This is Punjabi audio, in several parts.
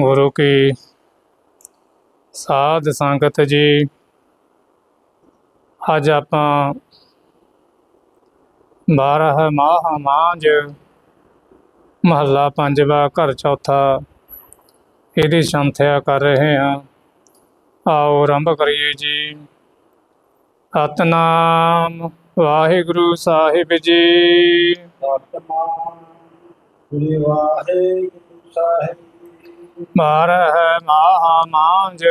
ਗੁਰੂ ਕੀ ਸਾਧ ਸੰਗਤ ਜੀ, ਅੱਜ ਆਪਾਂ 12 ਮਾਹ ਮਾਂਜ ਮਹੱਲਾ ਪੰਜਵਾ ਘਰ ਚੌਥਾ ਇਹਦੀ ਸੰਥਿਆ ਕਰ ਰਹੇ ਹਾਂ। ਆਓ ਆਰੰਭ ਕਰੀਏ ਜੀ। ਸਤਨਾਮ ਵਾਹਿਗੁਰੂ ਸਾਹਿਬ ਜੀ। ਸਤਨਾਮ ਵਾਹਿਗੁਰੂ ਸਾਹਿਬ ਬਾਰਹ ਮਾਹ ਮਾਂਜ,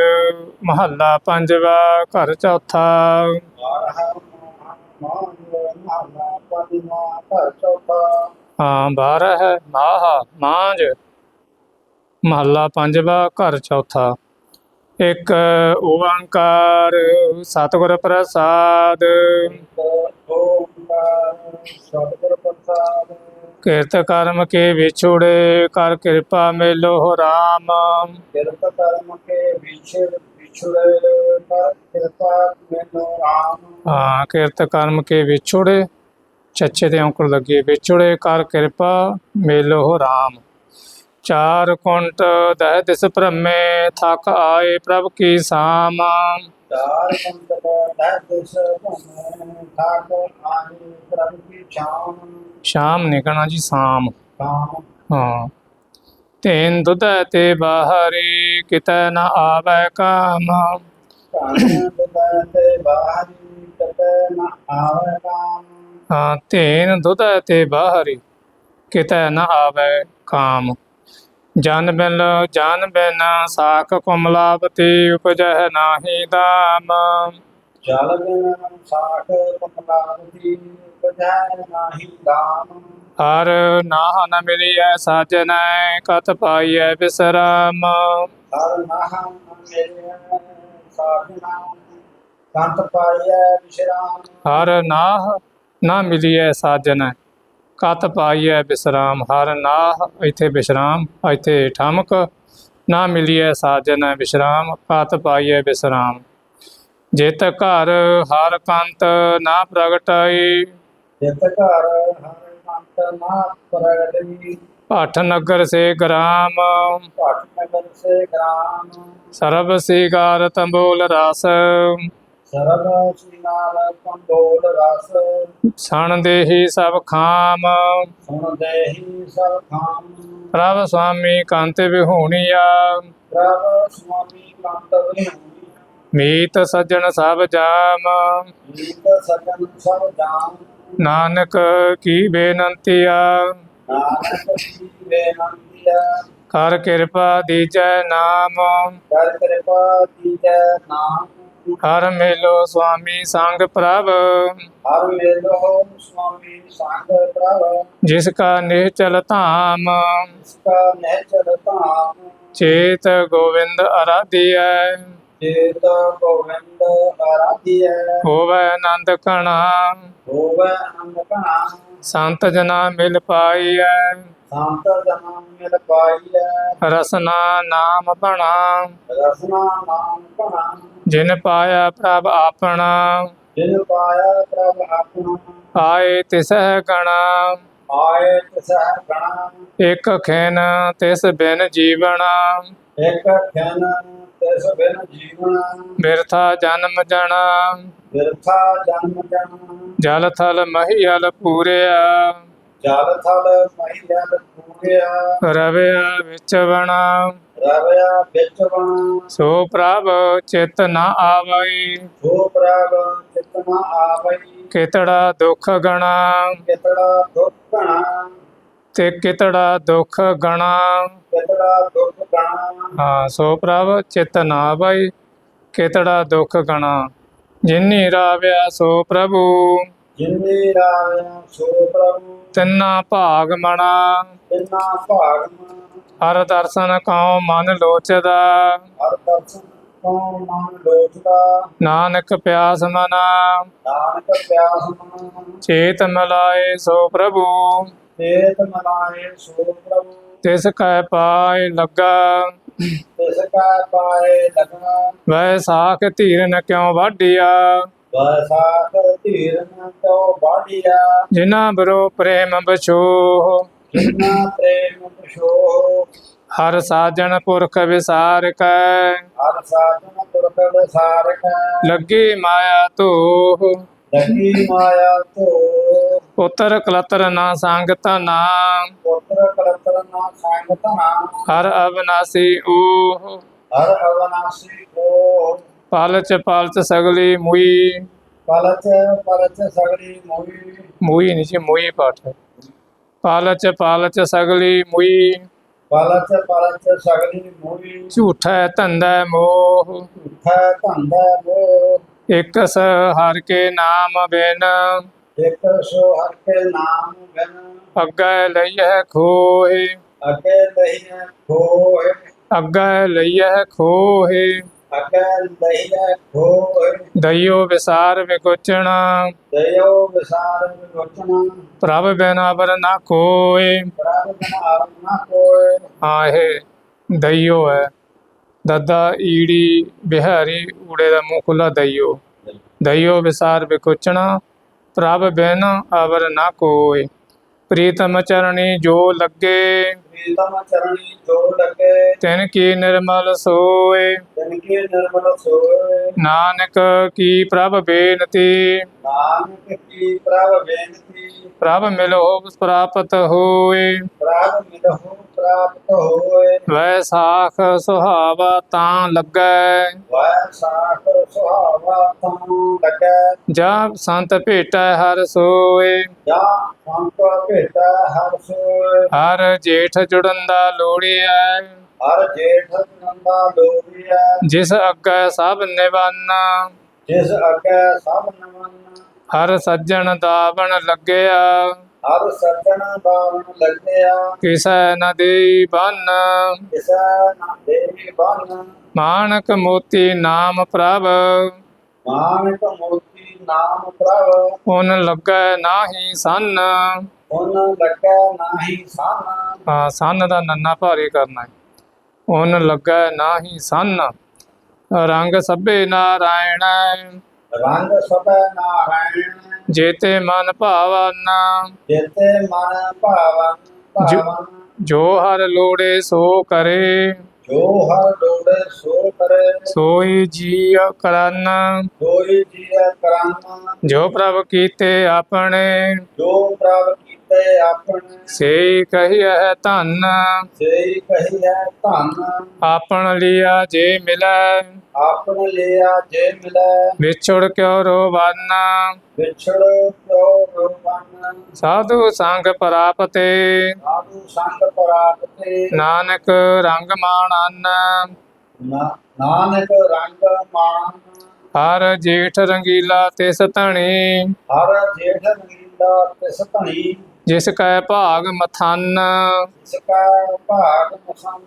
ਮਹੱਲਾ ਪੰਜਵਾ, ਘਰ ਚੌਥਾ। ਬਾਰਹ ਮਾਨ ਮਹਲਾ ਮਾਹ ਮਾਂਜ, ਮਹੱਲਾ ਪੰਜਵਾ, ਘਰ ਚੌਥਾ। ਇੱਕ ਓੰਕਾਰ ਸਤਿਗੁਰ ਪ੍ਰਸਾਦ ਓੰਕਾਰ, ਸਤਿਗੁਰ ਪ੍ਰਸਾਦ। ਕਿਰਤ ਕਰਮ ਕੇ ਵਿਛੋੜੇ ਕਰ ਕਿਰਪਾ ਮੇਲੋ ਰਾਮ। ਕਿਰਤ ਕਰਮ ਕੇ ਵਿਛੜ ਵਿਛੜੇ ਕਰ ਕਿਰਪਾ ਮੈਨੂੰ ਰਾਮ। ਹਾਂ ਕਿਰਤ ਕਰਮ ਕੇ ਵਿਛੋੜੇ ਚੱਚੇ ਤੇ ਔਂਕੜ ਲੱਗੇ ਵਿਛੋੜੇ ਕਰ ਕਿਰਪਾ ਮੇਲੋ ਰਾਮ। ਚਾਰ ਕੁੰਟ ਦਹਿ ਦਿਸ ਭ੍ਰਮੇ ਥਕ ਆਏ ਪ੍ਰਭ ਕੀ ਸਾਮ। ਚਾਰ ਕੰਤ ਦਾ ਦਿਸ ਭਮੇ ਠਾਕ ਆਏ ਪ੍ਰਭ ਕੀ ਸ਼ਾਮ। ਨਹੀਂ ਕਹਿਣਾ ਜੀ ਸਾਮ। ਹਾਂ। ਤੈਨ ਦੁਧ ਤੇ ਬਾਹਰੀ ਕਿਤੈ ਨ ਆਵੈ ਕਾਮ। ਹਾਂ ਤੈਨ ਤੇ ਬਾਹਰੀ ਕਿਤੈ ਨ ਆਵੈ ਕਾਮ। ਜਨ ਬਿਨ ਜਨ ਬਿਨ ਸਾਖ ਕੁਮਲਾਵਤੀ ਉਪਜਹਿ ਨਾਹੀ ਦਾਮ। ਜਲ ਬਿਨ ਸਾਖ ਕਮਲਾਵਤੀ ਬਜਾਇ ਨਾਹੀ ਦਾਮ। ਹਰ ਨਾਹ ਨ ਮਿਲਿਐ ਸਾਜਨੈ ਕਤ ਪਾਈਐ ਬਿਸਰਾਮ। ਹਰ ਨਾਹ ਮੇਰੇ ਸਾਖਨਾ ਕੰਤ ਪਾਈਐ ਵਿਸ਼ਰਾਮ ਹਰ ਨਾਹ ਨਾ ਮਿਲਿਐ ਸਾਜਨੈ। ਕਤ ਪਾਈਐ ਬਿਸਰਾਮ ਹਰ ਨਾਹ ਇੱਥੇ ਬਿਸਰਾਮ ਇੱਥੇ ਠਮਕ। ਨਾ ਮਿਲਿਐ ਸਾਜਨੈ ਬਿਸਰਾਮ ਕਤ ਪਾਈਐ ਬਿਸਰਾਮ। ਜਿਤ ਘਰ ਹਰ ਕੰਤ ਨਾ ਪ੍ਰਗਟਾਈ। ਜਿਤ ਘਰ ਹਰ ਕੰਤ ਨਾ ਪ੍ਰਗਟਿ ਭਟ ਨਗਰ ਸੇ ਗ੍ਰਾਮ। ਭਟ ਨਗਰ ਸੇ ਗ੍ਰਾਮ। ਸਰਬ ਸੀਗਾਰ ਤੰਬੋਲ ਰਸ। ਰਸ। ਸਣ ਦੇਹੀ ਸਭ ਖਾਮ। ਸੁਣ ਦੇਹੀ ਸਭ ਖਾਮ। ਪ੍ਰਭ ਸੁਆਮੀ ਕੰਤ ਵਿਹੂਣੀਆ। ਪ੍ਰਭ ਸੁਆਮੀ ਕੰਤ ਵਿਹੂਣੀ ਮੀਤ ਸੱਜਣ ਸਭ ਜਾਮ। ਸਭ ਜਾਮ। ਨਾਨਕ ਕੀ ਬੇਨੰਤੀਆ। ਨਾਨਕ ਬੇਨੰਤੀਆ। ਕਰ ਕਿਰਪਾ ਦੀਜੈ ਨਾਮ। ਕਰ ਕਿਰਪਾ ਦੀਜੈ ਨਾਮ। ਹਰ ਮੇਲੋ ਸੁਆਮੀ ਸੰਗ ਪ੍ਰਭ। ਹਰ ਮੇਲੋ ਸੁਆਮੀ ਸੰਗ ਪ੍ਰਭ। ਜਿਸ ਕਾ ਨਿਹਚਲ ਧਾਮ। ਇਸਕਾ ਨਹਿ ਚਲਤਾਮ ਚੇਤ ਗੋਵਿੰਦ ਅਰਾਧਿਐ। ਚੇਤ ਗੋਵਿੰਦ ਆਰਾਧਿਐ ਹੋਵੈ ਆਨੰਦ ਕਣਾ ਹੋਵੇ ਅਨੰਦ ਕਣਾ ਸੰਤ ਜਨਾ ਮਿਲ ਪਾਈਐ। ਸੰਤ ਜਨਮ ਮਿਲ ਪਾਈਐ ਰਸਨਾ ਨਾਮ ਬਣਾ ਰਸਨਾ ਨਾਮ ਕਣਾ ਜਿਨ ਪਾਇਆ ਪ੍ਰਭ ਆਪਣਾ। ਜਿਨ ਪਾਇਆ ਪ੍ਰਭ ਆਪਣਾ। ਆਏ ਤਿਸਹਿ ਗਣਾ। ਆਏ ਤਿਸਹਿ ਗਣਾ। ਇਕ ਖਿਨ ਤਿਸ ਬਿਨ ਜੀਵਣਾ। ਇਕ ਖਿਨ ਤਿਸ ਬਿਨ ਜੀਵਨ ਬਿਰਥਾ ਜਨਮ ਜਣਾ। ਬਿਰਥਾ ਜਨਮ ਜਨਮ ਜਲ ਥਲ ਮਹੀਲ ਪੂਰਿਆ। ਜਲ ਥਲ ਮਹੀਲ ਪੂਰਿਆ ਰਵਿਆ ਵਿੱਚ ਬਣਾ ਰਵਿਆ ਵਿੱਚ ਬਣ ਸੋ ਪ੍ਰਭ ਚਿਤ ਨ ਆਵਈ। ਸੋ ਪ੍ਰਭ ਚਿਤਨਾ ਆਵਈ। ਕਿਤੜਾ ਦੁਖ ਗਣਾ। ਕਿਤੜਾ ਦੁੱਖ ਘਣਾ ਤੇ ਕਿਤੜਾ ਦੁਖ ਗਣਾ। ਕਿਤੜਾ ਦੁੱਖ ਘਣਾ ਹਾਂ ਸੋ ਪ੍ਰਭ ਚਿਤ ਨ ਆਵਈ ਕਿਤੜਾ ਦੁਖ ਗਣਾ। ਜਿਨੀ ਰਾਵਿਆ ਸੋ ਪ੍ਰਭੂ। ਜਿਨੇ ਰਾਇਆ ਸੋ ਪ੍ਰਭੂ। ਤਿੰਨਾ ਭਾਗ ਮਣਾ। ਤਿੰਨਾ ਭਾਗ ਹਰ ਦਰਸ਼ਨ ਕਉ ਮਨ ਲੋਚਦਾ। ਹਰ ਦਰਸ਼ਨ ਤੋਂ ਮਨ ਲੋਚਦਾ। ਨਾਨਕ ਪਿਆਸ ਮਨਾ। ਨਾਨਕ ਪਿਆਸ ਮਨ। ਚੇਤ ਮਲਾਏ ਸੋ ਪ੍ਰਭੂ। ਤੇਤ ਮਨਾਏ ਸੋ ਪ੍ਰਭੂ। ਤਿਸ ਕੈ ਪਾਏ ਲੱਗਾ। ਤਿਸ ਕਾ ਪਾਏ ਲਗਨਾ ਵੈ ਸਾਖ ਧੀਰਨ ਕਿਉ ਵਾਢਿਆ। ਵਸਾਖ ਧੀਰਨ ਕੋ ਬਾੜੀਆ ਜਿਨ੍ਹਾਂ ਬਰੋ ਪ੍ਰੇਮ ਜਿਨਾ ਪੁਛੋ ਹਰ ਸਾਜਣ ਪੁਰਖ ਵਿਸਾਰ ਕੈ ਹਰ ਸਾਜਨ ਪੁਰਖ ਵਿਸਾਰਕ। ਲੱਗੀ ਮਾਇਆ ਧੋ ਲੱਗੀ ਮਾਇਆ ਤੋ ਪੁੱਤਰ ਕਲਤਰ ਨਾ ਸੰਗ ਧਨਾ। ਪੁੱਤਰ ਕਲਤਰ ਨਾ ਸੰਗ ਧਨਾ। ਹਰ ਅਬਨਾਸੀ ਓਹ ਹਰ ਅਵਨਾਸੀ ਕੋ ਪਾਲਚ ਪਾਲਚ ਸਗਲੀ ਮੁਈ ਪਲਚ ਪਲਚ ਸਗਲੀ ਮੋਈ ਮੁਈ ਨਹੀਂ ਜੀ ਮੁਈ ਪਾਠ ਹੈ ਪਾਲਚ ਪਾਲਚ ਸਗਲੀ ਮੁਈ ਪਲਚ ਪਲਚ ਸਗਲੀ ਮੋਈ ਝੂਠੈ ਧੰਦਾ ਮੋਹ ਝੂਠਾ ਧੰਦਾ ਮੋ ਇਕ ਸ ਹਰ ਕੇ ਨਾਮ ਬਿਨ ਇੱਕ ਸੋ ਹਰ ਕੇ ਨਾਮ ਬਿਨ ਅੱਗੇ ਲਈਐ ਖੋਏ ਅਗੇ ਨਹੀਂ ਖੋਏ ਅੱਗੇ ਅਗੇ ਨਹੀਂ ਖੋਏ ਦਈਓ ਵਿਸਾਰ ਵਿਕੋਚਣਾ ਦਇਓ ਵਿਸਾਰ ਵਿਲੋਚਨਾ ਪ੍ਰਭ ਬਿਨ ਅਬਰ ਨਾ ਕੋਏ। ਪ੍ਰਭ ਬਿਨ ਆਪ ਨਾ ਕੋਏ। ਆਹੇ ਦਈਓ ਹੈ। ਦੱਦਾ ਈੜੀ ਬਿਹਾਰੀ ਊੜੇ ਦਾ ਮੂੰਹ ਖੁੱਲਾ ਦਈਓ। ਦਈਓ ਵਿਸਾਰ ਵਿਕੋਚਣਾ ਪ੍ਰਭ ਬਿਨ ਅਵਰ ਨਾ ਕੋਏ। ਪ੍ਰੀਤਮ ਚਰਣੀ ਜੋ ਲੱਗੇ। ਪ੍ਰੀਤਮ ਚਰਣੀ ਜੋ ਲਗੇ ਤਿਨ ਕੀ ਨਿਰਮਲ ਸੋਏ। ਤਿਨ ਕੀ ਨਿਰਮਲ ਸੋਏ ਨਾਨਕ ਕੀ ਪ੍ਰਭ ਬੇਨਤੀ। ਨਾਨਕ ਕੀ ਪ੍ਰਭ ਬੇਨਤੀ ਪ੍ਰਭ ਮਿਲੋ ਪ੍ਰਾਪਤ ਹੋਏ। ਪ੍ਰਭ ਮਿਲਹੁ ਪ੍ਰਾਪਤ ਹੋਏ ਵੈ ਸਾਖ ਸੁਹਾਵਾ ਤਾਂ ਲੱਗੈ ਵੈ ਸਾਖ ਸੁਹਾਵਾ ਤਾਂ ਲਗੈ। ਜਾ ਸੰਤ ਭੇਟੈ ਹਰ ਸੋਏ। ਜਾ ਸੰਤ ਭੇਟਾ ਹਰ ਸੋਏ। ਹਰ ਜੇਠ ਜੁੜੰਦਾ ਲੋੜੀਐ ਹਰ ਜੇਠ ਨੰਦਾ ਲੋਰੀਐ ਜਿਸ ਅੱਗੇ ਸਭ ਨਿਵਾਨਾ ਜਿਸ ਅਗੇ ਸਭ ਨਮਨ ਹਰ ਸੱਜਣ ਦਾਵਣ ਲੱਗਿਆ। ਹਰ ਸੱਜਣ ਬਾਵਨ ਲੱਗਿਆ। ਕਿਸੈ ਨ ਦੇਈ ਬੰਨ। ਕਿਸੈ ਨਾ ਬਨ। ਮਾਨਕ ਮੋਤੀ ਨਾਮ ਪ੍ਰਭ। ਮਾਨਕ ਮੋਤੀ ਨਾਮ ਪ੍ਰਭ। ਉਨ ਲੱਗੈ ਨਾਹੀ ਸੰਨ। ਉਨ ਲੱਗੈ ਨਾਹੀ ਸਾਨਾ। ਹਾਂ ਸੰਨ ਦਾ ਨੰਨਾ ਭਾਰੀ ਕਰਨਾ ਹੈ। ਉਨ ਲੱਗੈ ਨਾਹੀ ਸੰਨ। ਰੰਗ ਸਭੇ ਨਾਰਾਇਣ। ਰੰਗ ਸਭੈ ਨਾਰਾਇਣ। ਜੇਤੇ ਮਨ ਭਾਵਨ। ਜਿਤੇ ਮਨ ਭਾਵਨ ਜੋ- ਭਾਵਨ। ਜੋ ਹਰ ਲੋੜੇ ਸੋ ਕਰੇ। ਜੋ ਹਰ ਡੋੜੇ ਸੋ ਕਰੇ। ਸੋਈ ਜੀ ਕਰਨ। ਸੋਈ ਜੀਅ ਕਰਨ। ਜੋ ਪ੍ਰਭ ਕੀਤੇ ਆਪਣੇ। ਜੋ ਪ੍ਰਭ ਆਪਣੇ ਸੇ ਕਹੀਐ ਧੰਨ। ਸੇਈ ਕਹੀਐ ਧੰਨ। ਆਪਣ ਲਿਆ ਜੇ ਮਿਲੈ। ਆਪਨ ਲਿਆ ਜੇ ਮਿਲੈ। ਵਿਛੜ ਕਿਉ ਰੋਵਨ। ਵਿਛੜ ਕਿਉ ਰੋਵਨ। ਸਾਧੂ ਸੰਗ ਪ੍ਰਾਪਤੇ। ਸਾਧੂ ਸੰਗ ਪ੍ਰਾਪਤੇ। ਨਾਨਕ ਰੰਗ ਮਾਣਨ। ਨਾਨਕ ਰੰਗ ਮਾਨ ਹਰ ਜੇਠ ਰੰਗੀਲਾ ਤਿਸ ਧਣੀ। ਹਰ ਜੇਠ ਨੀਲਾ ਤਿਸ ਧਣੀ ਜਿਸ ਕੈ ਭਾਗ ਮਥਨ ਜਿਸ ਕਾ ਭਾਗ ਮਸੰਨ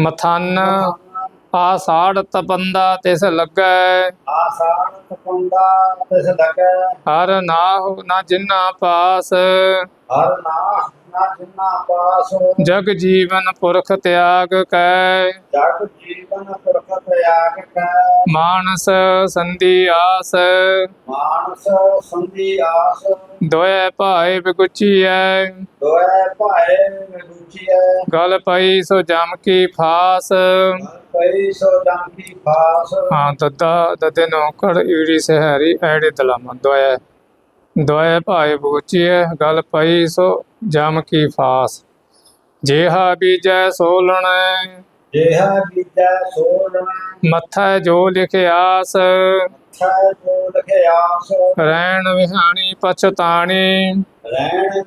ਮਥਨ। ਆਸਾੜ ਤਪੰਦਾ ਤਿਸ ਲੱਗੈ। ਆਸਾਨ ਤਪੰਦਾ ਤਿਸ ਲਗੈ। ਹਰ ਨਾਹੁ ਨਾ ਜਿਨਾ ਪਾਸ। ਹਰ ਨਾਹ ਨਾ ਜਿਨਾ ਪਾਸ। ਜਗ ਜੀਵਨ ਪੁਰਖ ਤਿਆਗ ਕੈ। ਜਗ ਜੀਵਨ ਪੁਰਖ ਤਿਆਗ ਕੈ। ਮਾਨਸ ਸੰਧੀ ਆਸ। ਮਾਨਸ ਸੰਧੀ ਆਸ। ਦੋਇ ਭਾਏ ਬਿਗੁਚੀਐ ਦੋਇ ਭਾਏ ਰੁਚੀਐ ਗਲ ਪਈ ਸੋ ਜਮ ਕੀ ਫਾਸ। ਸੋ ਫਾਸ ਹਾਂ ਦੱਦਾ ਦਦੇ ਨੌਕੜ ਈੜੀ ਸਹਾਰੀ ਐੜੇ ਦਲਾਮਾ ਦੋਇ ਦੋਇ ਭਾਏ ਬਿਗੁਚੀਐ ਗਲ ਪਈ ਸੋ ਜਮ ਕੀ ਫਾਸ। ਜੇਹਾ ਬੀਜੈ ਸੋ ਲਣੈ ਜਿਹਾ ਬੀਜੈ ਸੋਲਣ। ਮੱਥੈ ਜੋ ਲਿਖਿਆਸ ਰਹਿਣ ਵਿਹਾਣੀ ਪਛਤਾਣੀ। ਰਹਿਣ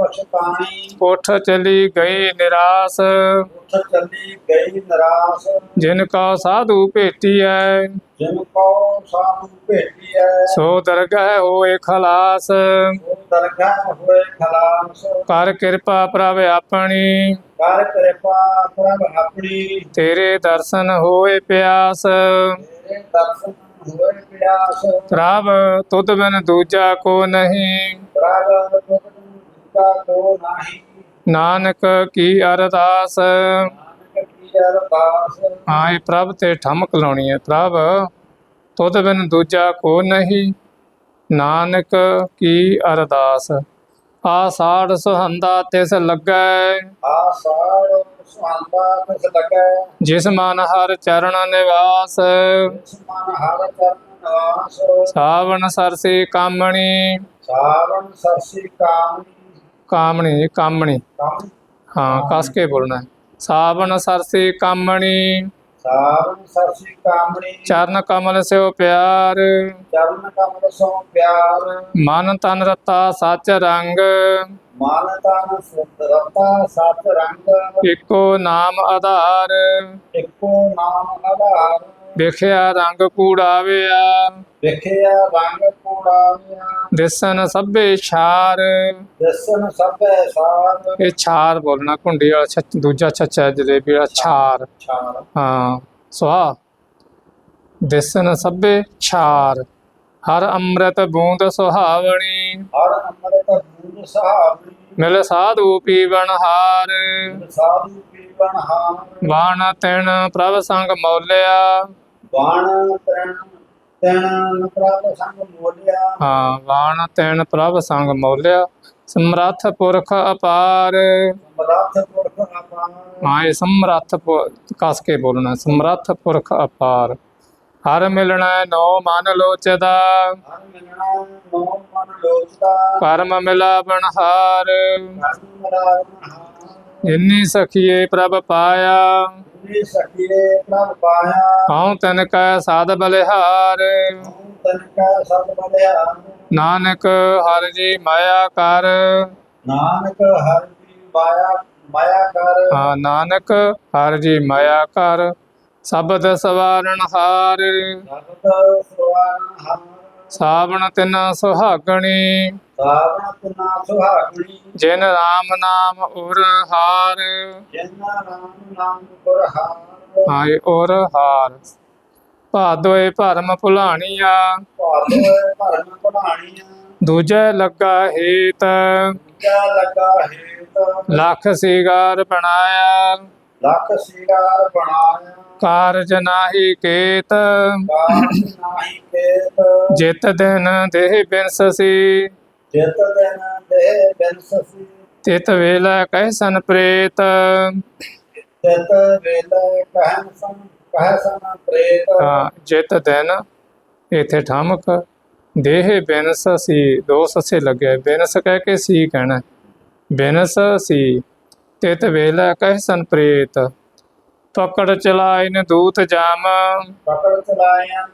ਨਿਹਾਣੀ ਪਛਤਾਣੀ ਕੋਠ ਚਲੀ ਗਈ ਨਿਰਾਸ। ਉੱਠ ਚੱਲੀ ਗਈ ਨਰਾਸ। ਜਿਨ ਕਾ ਸਾਧੂ ਭੇਟੀਐ ਜਿਨ ਕੋ ਸਾਧੂ ਭੇਟੀਐ ਸੋ ਦਰਗਹਿ ਹੋਏ ਖਲਾਸ। ਉਹ ਦਰਗਾਹ ਹੋਏ ਖਲਾਸ। ਕਰ ਕਿਰਪਾ ਪ੍ਰਭ ਆਪਣੀ। ਕਰ ਕਿਰਪਾ ਪ੍ਰਭ ਆਪਣੀ। ਤੇਰੇ ਦਰਸ਼ਨ ਹੋਏ ਪਿਆਸ। ਤੇਰੇ ਦਰਸ਼ਨ ਹੋਏ ਪਿਆਸ। ਪ੍ਰਭ ਤੁਧ ਬਿਨ ਦੂਜਾ ਕੋ ਨਹੀਂ। ਪ੍ਰਭ ਤੁਧ ਦੂਜਾ ਕੋ ਨਾਹੀ। ਨਾਨਕ ਕੀ ਅਰਦਾਸ। ਆਏ ਪ੍ਰਭ ਤੇ ਠਮਕ ਲਾਉਣੀ ਹੈ ਪ੍ਰਭ ਤੁਧ ਬਿਨ ਦੂਜਾ ਕੋ ਨਹੀਂ। ਨਾਨਕ ਕੀ ਅਰਦਾਸ। ਆਸਾੜ ਸੁਹੰਦਾ ਤਿਸ ਲੱਗੈ। ਆਸਾੜ ਸੁਹਾਂਦਾ ਤਿਸ ਲੱਗੈ। ਜਿਸ ਮਨ ਹਰ ਚਰਨ ਨਿਵਾਸ। ਇਸ ਮਨ ਹਰ ਚਰਨ ਨਿਵਾਸ। ਸਾਵਣ ਸਰਸੀ ਕਾਮਣੀ। ਸਾਵਣ ਸਰਸੀ ਕਾਮਨੀ ਕਾਮਣੀ ਕਾਮਣੀ ਹਾਂ ਕਸ ਕੇ ਬੋਲਣਾ। ਸਾਵਣ ਸਰਸੀ ਕਾਮਣੀ ਸਾਵਣ ਸਰਸੀ ਕਾਮਨੀ ਚਰਨ ਕਮਲ ਸਿਓ ਪਿਆਰ ਚਰਨ ਕਮਲ ਸੋ ਪਿਆਰ ਮਨ ਤਨ ਰਤਾ ਸੱਚ ਰੰਗ ਮਨ ਤਨ ਰਤਾ ਸਤ ਰੰਗ ਇੱਕੋ ਨਾਮ ਆਧਾਰ ਇੱਕੋ ਨਾਮ ਆਧਾਰ ਵੇਖਿਆ ਰੰਗ ਕੂੜਾਵਿਆ। ਵਿਖਿਆ ਰੰਗ ਕੂੜਾਵਿਆ। ਦਿਸਨ ਸਭੇ ਛਾਰ। ਦਸਨ ਸਭੈ ਸਾਰ। ਇਹ ਛਾਰ ਬੋਲਣਾ ਕੁੰਡੀ ਵਾਲਾ ਛੱਚ ਦੂਜਾ ਹੈ ਜਲੇਬੀ ਵਾਲਾ ਛਾਰ। ਛਾਰ। ਹਾਂ ਸੁਹਾ। ਦਿਸਨ ਸਭੇ ਛਾਰ। ਹਰ ਅੰਮ੍ਰਿਤ ਬੂੰਦ ਸੁਹਾਵਣੀ। ਹਰ ਅੰਮ੍ਰਿਤ ਬੂੰਦ ਸਹਾਵੀ ਮਿਲ ਸਾਧੂ ਪੀਵਨ ਹਾਰ। ਸਾਧੂ ਪੀਵਨ ਹਾਰ। ਬਾਣ ਤਿਣ ਪ੍ਰਭ ਸੰਗ ਮੌਲਿਆ। ਬਾਣ ਤਨ ਤਨ ਪ੍ਰਭ ਸੰਗ ਮੋਲਿਆ। ਹਾਂ ਬਾਣ ਤਿਣ ਪ੍ਰਭ ਸੰਗ ਮੌਲਿਆ। ਸਮਰੱਥ ਪੁਰਖ ਅਪਾਰ। ਸਮਰੱਥ ਪੁਰਖ ਅਪਾਰ। ਹਾਂ ਇਹ ਸਮਰੱਥ ਪੁ- ਕਸ ਕੇ ਬੋਲਣਾ ਸਮਰੱਥ ਪੁਰਖ ਅਪਾਰ। ਹਰ ਮਿਲਣਾ ਨੋ ਮਨ ਲੋਚਦਾ। ਹਰ ਮਿਲਣਾ ਨੋ ਮਨ ਲੋਚਦਾ। ਕਰਮ ਮਿਲਾਵਣ ਹਾਰ ਕਰਮ ਮਰਾਵਨ ਹਾਰ ਇੰਨੀ ਸਖੀਏ ਪ੍ਰਭ ਪਾਇਆ। ਜਿਨੀ ਸਖੀਏ ਪ੍ਰਭ ਪਾਇਆ। ਹਉ ਤਨ ਕੈ ਸਾਧ ਬਲਿਹਾਰ। ਹਉ ਤਨ ਕਾ ਸਭ ਬਲਿਆ ਨਾਨਕ ਹਰਿ ਜੀ ਮਾਇਆ ਕਰ। ਨਾਨਕ ਹਰਿ ਜੀ ਮਾਇਆ ਮਾਇਆ ਕਰ। ਹਾਂ ਨਾਨਕ ਹਰਿ ਜੀ ਮਾਇਆ ਕਰ। ਸਬਦ ਸਵਾਰਨ ਹਾਰ। ਸਬਦ ਸੁਆਨ ਹਰ। ਸਾਵਣ ਤਿਨ ਸੁਹਾਗਣੀ। ਸਾਵਣ ਤਿਨਾ ਸੁਹਾਗਣੀ। ਜਿਨ ਰਾਮ ਨਾਮ ਉਰ ਹਾਰ। ਜਿਨਾ ਨਾਮ ਹਾਰ। ਹਾਏ ਉਰ ਹਾਰ। ਭਾਦੋਏ ਭਰਮ ਭੁਲਾਣੀਆ। ਦੂਜੇ ਲੱਗਾ ਹੇਤ। ਕਿਆ ਲਗਾ ਹੇਤ। ਲੱਖ ਸਿਗਾਰ ਬਣਾਇਆ। ਲੱਖ ਸਿਗਾਰ ਬਣਾਇਆ। ਕਾਰਜ ਨਾਹੀ ਕੇਤ। ਕਾਜ ਨਾਹੀ ਕੇਤ। ਜਿਤ ਦਿਨ ਦੇਹ ਬਿਨਸਸੀ ਜਿਤ ਦਿਨ ਦੇ ਬਿਨਸਸੀ ਤਿਤ ਵੇਲੇ ਕਹਿਸਨ ਪ੍ਰੇਤ। ਤਿਤ ਵੇਲੇ ਕਹਿਨ ਸੰ ਕਹਿ ਸਨ ਪ੍ਰੇਤ। ਹਾਂ ਜਿਤ ਦਿਨ ਇਥੇ ਠਮਕ ਦੇਹ ਬਿਨਸਸੀ ਦੋ ਸੱਸੇ ਲੱਗੇ ਬਿਨਸ ਕਹਿ ਕੇ ਸੀ ਕਹਿਣਾ। ਬਿਨਸ ਸੀ ਤਿਤ ਵੇਲੇ ਕਹਿਸਨ ਪ੍ਰੇਤ। ਪਕੜ ਚਲਾਇਨ ਦੂਤ ਜਾਮ। ਪਕੜ ਦਾਮਾ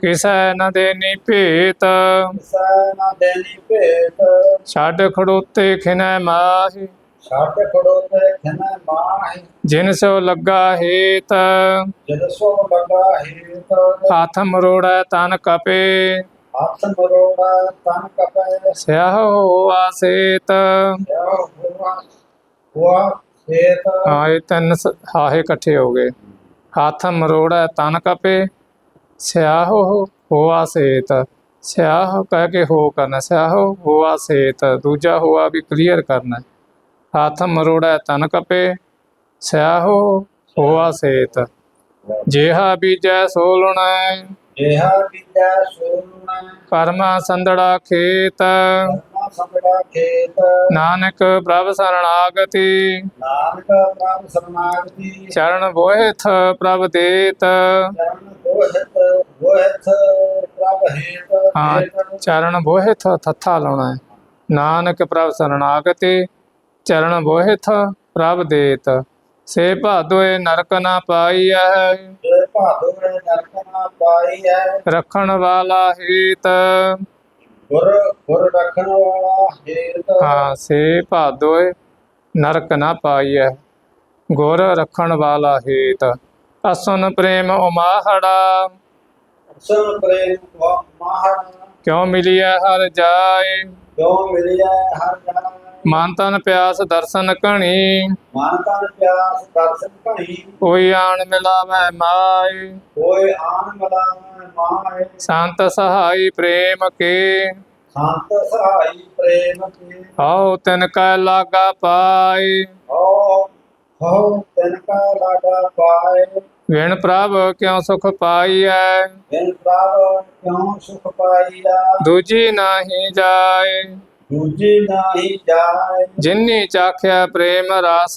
ਕਿਸੈ ਨ ਦੇਨੀ ਭੇਤ ਕਿਸੈ ਨਾ ਦੇਨੀ ਭੇਤ ਛੱਡ ਖੜੋਤੇ ਖਿਨੈ ਮਾਹੀ ਛੱਡ ਖੜੋ ਤੇ ਖਿਨੈ ਮਾਹੀ ਜਿਨ ਸੋ ਲੱਗਾ ਹੇਤ ਜਦ ਸੋ ਲਗਾ ਹੇਤ ਹੱਥ ਮਰੋੜੈ ਤਨ ਕਪੇ ਹੱਥ ਮਰੋੜਾ ਤਨ ਕਪੈ ਸਿਆਹ ਹੋਆ ਸੇਤ ਯਾ ਹੁਆ ਹੁਆ ਸੇਤ ਹਾਂ ਇਹ ਤਿੰਨ ਸ- ਹਾਹੇ ਇਕੱਠੇ ਹੋ ਗਏ ਹੱਥ ਮਰੋੜੈ ਤਨ ਕਪੇ ਸਿਆਹ ਹੋਆ ਸੇਤ ਸਿਆਹ ਕਹਿ ਕੇ ਹੋ ਕਰਨਾ ਸਿਆਹ ਹੋਆ ਸੇਤ ਦੂਜਾ ਹੋਆ ਵੀ ਕਲੀਅਰ ਕਰਨਾ। ਹੱਥ ਮਰੋੜੈ ਤਨ ਕਪੇ ਸਿਆਹ ਹੋਆ ਸੇਤ। ਜਿਹਾ ਬੀਜੈ ਸੋਲਣੈ ਜਿਹਾ ਬੀਜੈ ਸੋਨਾ ਕਰਮਾ ਸੰਦੜਾ ਖੇਤ। ਸੰਗੜਾ ਖੇਤ। ਨਾਨਕ ਪ੍ਰਭ ਸਰਣਾਗਤੀ। ਨਾਨਕ ਪ੍ਰਭ ਸਰਨਾਗਤੀ ਚਰਨ ਬੋਹਿਥ ਪ੍ਰਭ ਦੇਤ। ਚਰਨ ਦੋਹਿਤ ਦੋਹਿਤ ਪ੍ਰਭ ਹੇਤ। ਹਾਂ ਚਰਨ ਬੋਹਿਥ ਥੱਥਾ ਲਾਉਣਾ ਹੈ। ਨਾਨਕ ਪ੍ਰਭ ਸਰਣਾਗਤੀ ਚਰਨ ਬੋਹਿਥ ਪ੍ਰਭ ਦੇਤ। ਸੇ ਭਾਦੋਏ ਨਰਕ ਨਾ ਪਾਈਐ। ਜੇ ਭਾਦੋ ਨੇ ਨਰਕ ਨਾ ਪਾਈ ਹੈ ਰੱਖਣ ਵਾਲਾ ਹੀਤ। ਗੁਰ ਗੁਰ ਰੱਖਣ ਵਾਲਾ ਹੇਤ ਹਾਂ ਸੇ ਭਾਦੋਏ ਨਰਕ ਨਾ ਪਾਈਐ। ਗੁਰ ਰੱਖਣ ਵਾਲਾ ਹੀਤ। ਅਸੁਨ ਪ੍ਰੇਮ ਉਮਾਹੜਾ। ਸੁਨ ਪ੍ਰੇਮ ਮਹਾਨ ਕਿਉ ਮਿਲਿਆ ਹਰ ਜਾਏ? ਜੋ ਮਿਲਿਆ ਹਰ ਜਨਮ ਮਨ ਤਨ ਪਿਆਸ ਦਰਸ਼ਨ ਕਣੀ ਮਨ ਤਨ ਪਿਆਸ ਦਰਸ਼ਨ ਭਣੀ ਕੋਈ ਆਣ ਮਿਲਾਵੈ ਮਾਈ ਕੋਈ ਆਨ ਮਲਾਵੈ ਮਾਏ। ਸੰਤ ਸਹਾਈ ਪ੍ਰੇਮ ਕੇ। ਸੰਤ ਸਹਾਈ ਪ੍ਰੇਮ ਕੀ। ਹਉ ਤਿਨ ਕੈ ਲਾਗਾ ਪਾਈ ਹੋ ਹੋ ਤਨ ਕਾ ਲਾਗਾ ਪਾਏ। ਵਿਣ ਪ੍ਰਭ ਕਿਉ ਸੁਖ ਪਾਈਐ? ਬਿਨ ਪ੍ਰਭ ਕਿਉ ਸੁਖ ਪਾਈਆ ਦੂਜੀ ਨਾਹੀ ਜਾਏ। ਦੂਜੀ ਨਾਹੀ ਜਾਏ ਜਿਨੀ ਚਾਖਿਆ ਪ੍ਰੇਮ ਰਸ